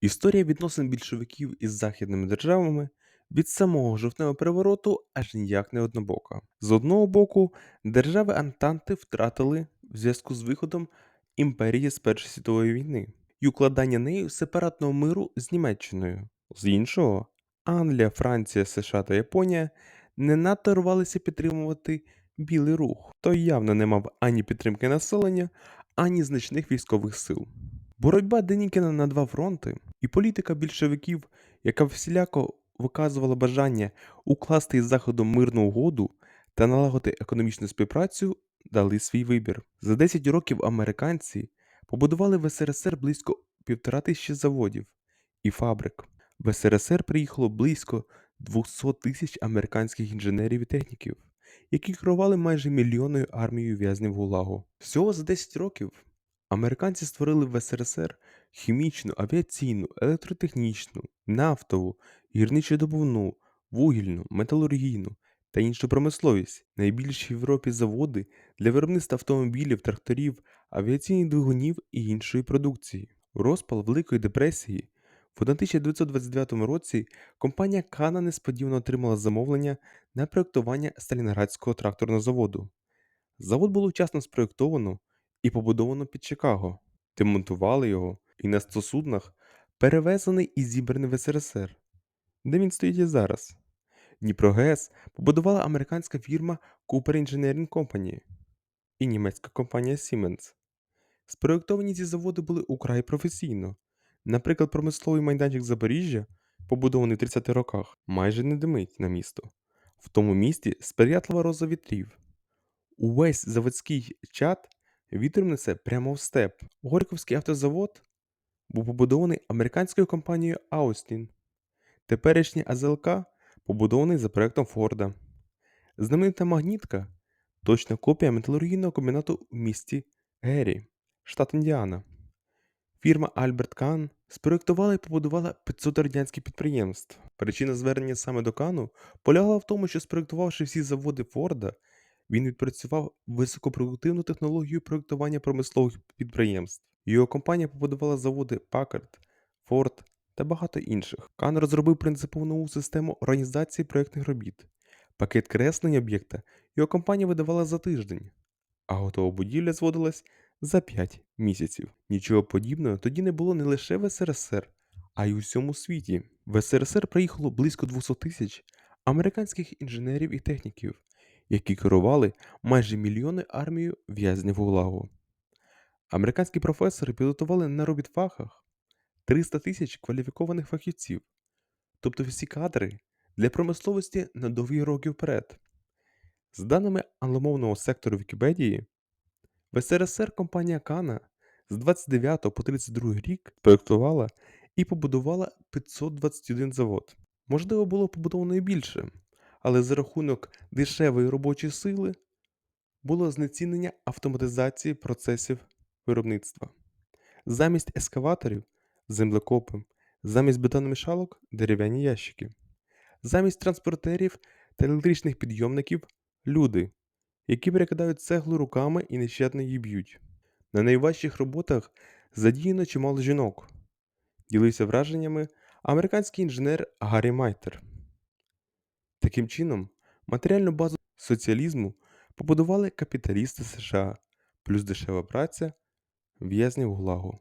Історія відносин більшовиків із західними державами від самого жовтневого перевороту аж ніяк не однобока. З одного боку, держави Антанти втратили в зв'язку з виходом імперії з Першої світової війни і укладання нею сепаратного миру з Німеччиною. З іншого, Англія, Франція, США та Японія не надто рвалися підтримувати білий рух, той явно не мав ані підтримки населення, ані значних військових сил. Боротьба Денікіна на два фронти і політика більшовиків, яка всіляко виказувала бажання укласти із Заходом мирну угоду та налагодити економічну співпрацю, дали свій вибір. За 10 років американці побудували в СРСР близько півтора тисячі заводів і фабрик. В СРСР приїхало близько 200 тисяч американських інженерів і техніків, які керували майже мільйонною армією в'язнів ГУЛАГу. Всього за 10 років Американці створили в СРСР хімічну, авіаційну, електротехнічну, нафтову, гірничодобувну, вугільну, металургійну та іншу промисловість. Найбільші в Європі заводи для виробництва автомобілів, тракторів, авіаційних двигунів і іншої продукції. У розпал Великої депресії в 1929 році компанія Кана несподівано отримала замовлення на проєктування Сталінградського тракторного заводу. Завод було вчасно спроєктовано і побудовано під Чикаго. Демонтували його і на 100 суднах перевезений і зібраний в СРСР, де він стоїть і зараз. Дніпрогес побудувала американська фірма Cooper Engineering Company і німецька компанія Siemens. Спроєктовані ці заводи були украй професійно. Наприклад, промисловий майданчик Запоріжжя, побудований в 30-х роках, майже не димить на місто. В тому місті сприятлива роза вітрів. Увесь заводський чат вітер несе прямо в степ. Горьковський автозавод був побудований американською компанією Austin. Теперішній АЗЛК побудований за проектом Форда. Знаменита магнітка точна копія металургійного комбінату в місті Геррі, штат Індіана. Фірма Альберт Кан спроєктувала і побудувала 500 радянських підприємств. Причина звернення саме до Кану полягала в тому, що спроєктувавши всі заводи Форда, він відпрацював високопродуктивну технологію проєктування промислових підприємств. Його компанія побудувала заводи Packard, Ford та багато інших. Кан розробив принципову нову систему організації проєктних робіт. Пакет креслення об'єкта його компанія видавала за тиждень, а готова будівля зводилась за 5 місяців. Нічого подібного тоді не було не лише в СРСР, а й у всьому світі. В СРСР приїхало близько 200 тисяч американських інженерів і техніків, які керували майже мільйони армією в'язнів ГУЛАГу. Американські професори підготували на робітфахах 300 тисяч кваліфікованих фахівців, тобто всі кадри для промисловості на довгі роки вперед. З даними англомовного сектору Вікіпедії, в СРСР компанія Кана з 29 по 32 рік проєктувала і побудувала 521 завод. Можливо, було побудовано і більше, але за рахунок дешевої робочої сили було знецінення автоматизації процесів виробництва. Замість ескаваторів землекопи, замість бетономішалок дерев'яні ящики, замість транспортерів та електричних підйомників люди, які перекидають цеглу руками і нещадно її б'ють. На найважчих роботах задіяно чимало жінок. Ділився враженнями американський інженер Гаррі Майтер. Таким чином, матеріальну базу соціалізму побудували капіталісти США плюс дешева праця в'язнів ГУЛАГу.